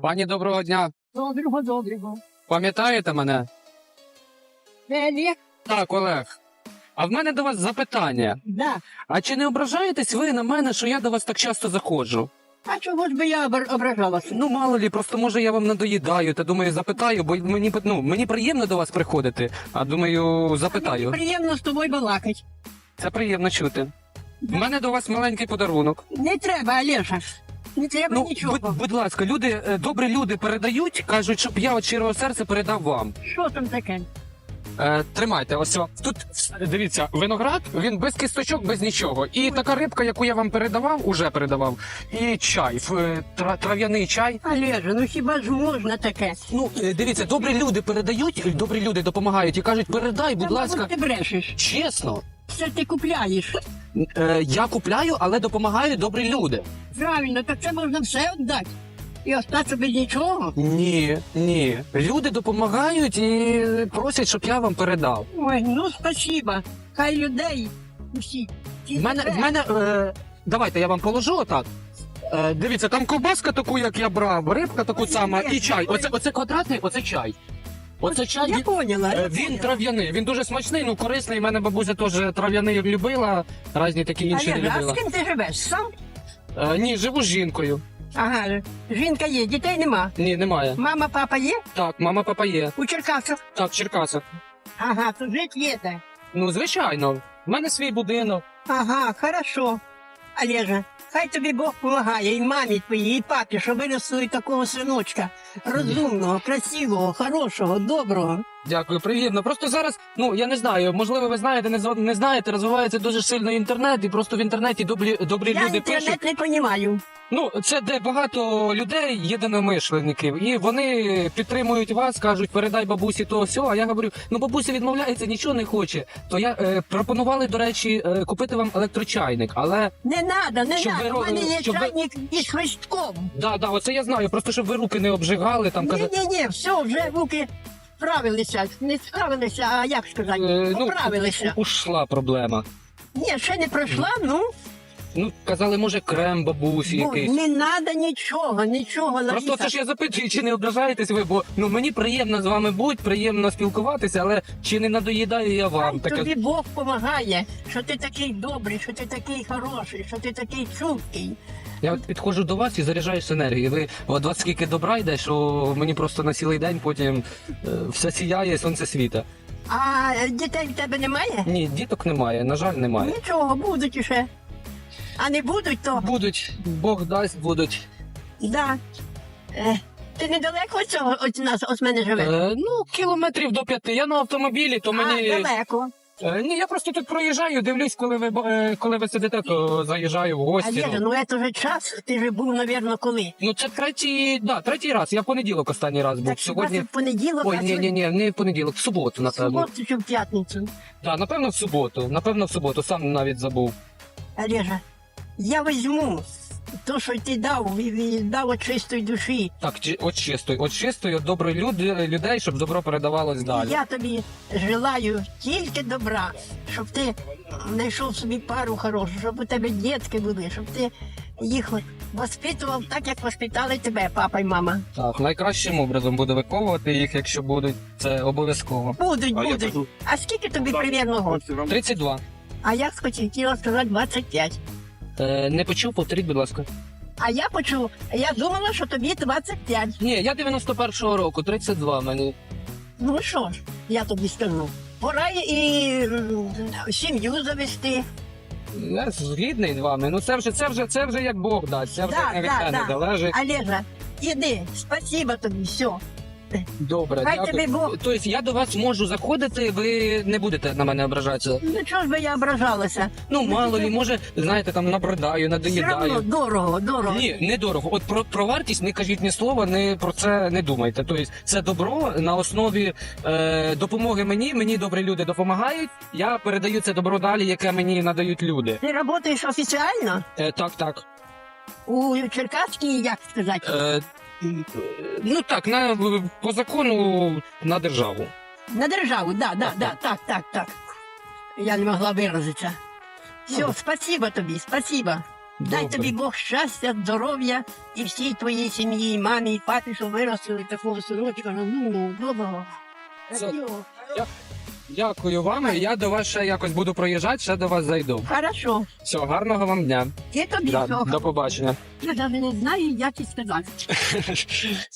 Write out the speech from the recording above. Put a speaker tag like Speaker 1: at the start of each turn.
Speaker 1: Пані, доброго дня.
Speaker 2: Доброго, доброго.
Speaker 1: Пам'ятаєте мене?
Speaker 2: Елі?
Speaker 1: Так, Олег. А в мене до вас запитання.
Speaker 2: Да.
Speaker 1: А чи не ображаєтесь ви на мене, що я до вас так часто заходжу?
Speaker 2: А чого ж би я обр- ображалася?
Speaker 1: Ну, мало лі, просто може я вам надоїдаю, та думаю, запитаю, бо мені ну, мені приємно до вас приходити. А думаю,
Speaker 2: Мені
Speaker 1: запитаю.
Speaker 2: приємно з тобою балакати.
Speaker 1: Це приємно чути. У мене до вас маленький подарунок.
Speaker 2: Не треба, Олеша. Не треба
Speaker 1: Ну,
Speaker 2: нічого.
Speaker 1: будь, будь ласка, люди, е, добрі люди передають, кажуть, щоб я від щирого серця передав вам.
Speaker 2: Що там таке?
Speaker 1: Е, тримайте, ось о. тут дивіться, виноград, він без кісточок, без нічого. І така рибка, яку я вам передавав, уже передавав. І чай, е, тра- трав'яний чай.
Speaker 2: Олежа, ну хіба ж можна таке?
Speaker 1: Ну, е, дивіться, добрі люди передають, добрі люди допомагають і кажуть, передай, будь
Speaker 2: Та,
Speaker 1: ласка.
Speaker 2: Ти брешеш.
Speaker 1: Чесно,
Speaker 2: Все ти купляєш.
Speaker 1: е, я купляю, але допомагають добрі люди.
Speaker 2: Правильно, так це можна все віддати. І остатися без нічого.
Speaker 1: Ні, ні. Люди допомагають і просять, щоб я вам передав.
Speaker 2: Ой, ну спасіба. Хай людей усі.
Speaker 1: В мене, в мене е, давайте я вам положу отак. Е, дивіться, там ковбаска таку, як я брав, рибка таку саму і чай. Оце, оце квадратний, оце чай. Оце чай.
Speaker 2: Я
Speaker 1: Він,
Speaker 2: поняла. я
Speaker 1: е, він
Speaker 2: поняла.
Speaker 1: трав'яний, він дуже смачний, ну корисний. У мене бабуся теж трав'яний любила, різні такі інші не
Speaker 2: Олежа, а
Speaker 1: любила.
Speaker 2: з ким ти живеш? Сам?
Speaker 1: Е, ні, живу з жінкою.
Speaker 2: Ага, жінка є, дітей нема.
Speaker 1: Ні, немає.
Speaker 2: Мама, папа є?
Speaker 1: Так, мама, папа є.
Speaker 2: У Черкасах.
Speaker 1: Так, в Черкасах.
Speaker 2: Ага, то жить є де.
Speaker 1: Ну, звичайно. В мене свій будинок.
Speaker 2: Ага, хорошо. Олежа, хай тобі Бог помагає, і мамі твоїй, і папі, що винесли такого синочка. Розумного, красивого, хорошого, доброго.
Speaker 1: Дякую, приємно. Просто зараз, ну я не знаю, можливо, ви знаєте, не, не знаєте, розвивається дуже сильно інтернет, і просто в інтернеті добрі, добрі
Speaker 2: Я
Speaker 1: люди
Speaker 2: інтернет не розумію.
Speaker 1: Ну, це де багато людей, єдиномишленників, і вони підтримують вас, кажуть, передай бабусі то все. А я говорю, ну бабуся відмовляється, нічого не хоче. То я е, пропонували, до речі, е, купити вам електрочайник, але
Speaker 2: Не надо, не
Speaker 1: Щоб ви
Speaker 2: надо. У мене є
Speaker 1: щоб ви-
Speaker 2: чайник із хвостком.
Speaker 1: да, да, оце я знаю. Просто щоб ви руки не обжигали, там
Speaker 2: Ні,
Speaker 1: казати.
Speaker 2: ні, ні, все, вже руки справилися. Не справилися, а як сказати,
Speaker 1: Е, ну,
Speaker 2: поправилися.
Speaker 1: ушла проблема.
Speaker 2: Ні, ще не пройшла, ну,
Speaker 1: Ну, казали, може, крем бабусі
Speaker 2: бо
Speaker 1: якийсь.
Speaker 2: не треба нічого, нічого,
Speaker 1: Просто
Speaker 2: Лариса.
Speaker 1: це ж я запитую, чи не ображаєтесь ви, бо ну мені приємно з вами бути, приємно спілкуватися, але чи не надоїдаю я вам? Таке
Speaker 2: тобі Бог допомагає, що ти такий добрий, що ти такий хороший, що ти такий чуткий.
Speaker 1: я от підходжу до вас і заряджаюсь енергією. Ви от вас скільки добра йде, що мені просто на цілий день потім е, все сіяє, сонце світа.
Speaker 2: А дітей в тебе немає?
Speaker 1: Ні, діток немає, на жаль, немає.
Speaker 2: Нічого, будуть іще. А не будуть, то
Speaker 1: Будуть, Бог дасть, будуть.
Speaker 2: да. Е, ти недалеко від цього від нас від мене живеш?
Speaker 1: Е, ну, кілометрів до п'яти. Я на автомобілі, то мені.
Speaker 2: А, далеко.
Speaker 1: Е, ні, я просто тут проїжджаю, дивлюсь, коли ви бо- е, коли ви сидите, то заїжджаю в
Speaker 2: А
Speaker 1: гості.
Speaker 2: Лєжа,
Speaker 1: ну.
Speaker 2: ну це вже час, ти вже був, напевно, коли.
Speaker 1: Ну, це третій, да, третій раз. Я в понеділок останній раз був.
Speaker 2: Так
Speaker 1: Сьогодні.
Speaker 2: в понеділок,
Speaker 1: Ой,
Speaker 2: а
Speaker 1: ні, ні, ні, не в понеділок, в суботу,
Speaker 2: в
Speaker 1: напевно.
Speaker 2: суботу чи в п'ятницю.
Speaker 1: Так, напевно, в суботу. Напевно, в суботу, сам навіть забув.
Speaker 2: Олежа, я візьму то, що ти дав, і- і дав від чистої душі.
Speaker 1: Так, чи- от чистої, от чистої, от доброї люди, людей, щоб добро передавалось далі.
Speaker 2: Я тобі желаю тільки добра, щоб ти знайшов собі пару хорошу, щоб у тебе дітки були, щоб ти їх воспитував так, як воспитали тебе, папа і мама.
Speaker 1: Так, найкращим образом буду виховувати їх, якщо будуть. Це обов'язково.
Speaker 2: Будуть,
Speaker 3: А я
Speaker 2: будуть.
Speaker 3: кажу,
Speaker 2: А скільки тобі примірно год?
Speaker 1: 32.
Speaker 2: А я хотіла сказати 25.
Speaker 1: Е, не почув, повторіть, будь ласка.
Speaker 2: А я почув, я думала, що тобі 25.
Speaker 1: Ні, я 91-го року, 32 мені.
Speaker 2: Ну що ж, я тобі скажу. Пора і м, сім'ю завести.
Speaker 1: Я згідний з вами. Ну це вже, це вже, це вже як Бог дасть. Це вже від мене залежить.
Speaker 2: Олежа, іди, спасибо тобі, все.
Speaker 1: Добре,
Speaker 2: Хай
Speaker 1: дякую.
Speaker 2: тобі Бог.
Speaker 1: Тобто я до вас можу заходити, ви не будете на мене ображатися.
Speaker 2: Ну чого ж би я ображалася?
Speaker 1: Ну,
Speaker 2: Ну,
Speaker 1: мало лі, може, знаєте, там набридаю,
Speaker 2: Все одно
Speaker 1: надоїдаю.
Speaker 2: дорого, дорого.
Speaker 1: Ні, недорого. От про, про вартість не кажіть ні слова, не про це не думайте. Тобто це добро на основі е, допомоги мені. Мені добрі люди допомагають. Я передаю це добро далі, яке мені надають люди.
Speaker 2: Ти працюєш офіціально
Speaker 1: Е, так, так.
Speaker 2: у Черкаській, як сказати,
Speaker 1: Е, ну так, на, по закону на державу.
Speaker 2: на державу, да, да, да, так, так, так. Я не могла виразитися. Все,
Speaker 1: Ну.
Speaker 2: спасибо тобі, спасибо. Дай
Speaker 1: Добре.
Speaker 2: тобі Бог щастя, здоров'я і всій твоїй сім'ї, і мамі, і папі, що виростили такого синочка, ну, доброго.
Speaker 1: Це-
Speaker 2: Красивого.
Speaker 1: Дякую вам. Я до вас ще якось буду проїжджати, ще до вас зайду.
Speaker 2: Хорошо.
Speaker 1: Все, гарного вам дня.
Speaker 2: І тобі
Speaker 1: Да,
Speaker 2: всього.
Speaker 1: до побачення.
Speaker 2: Я навіть не знаю, як і сказати.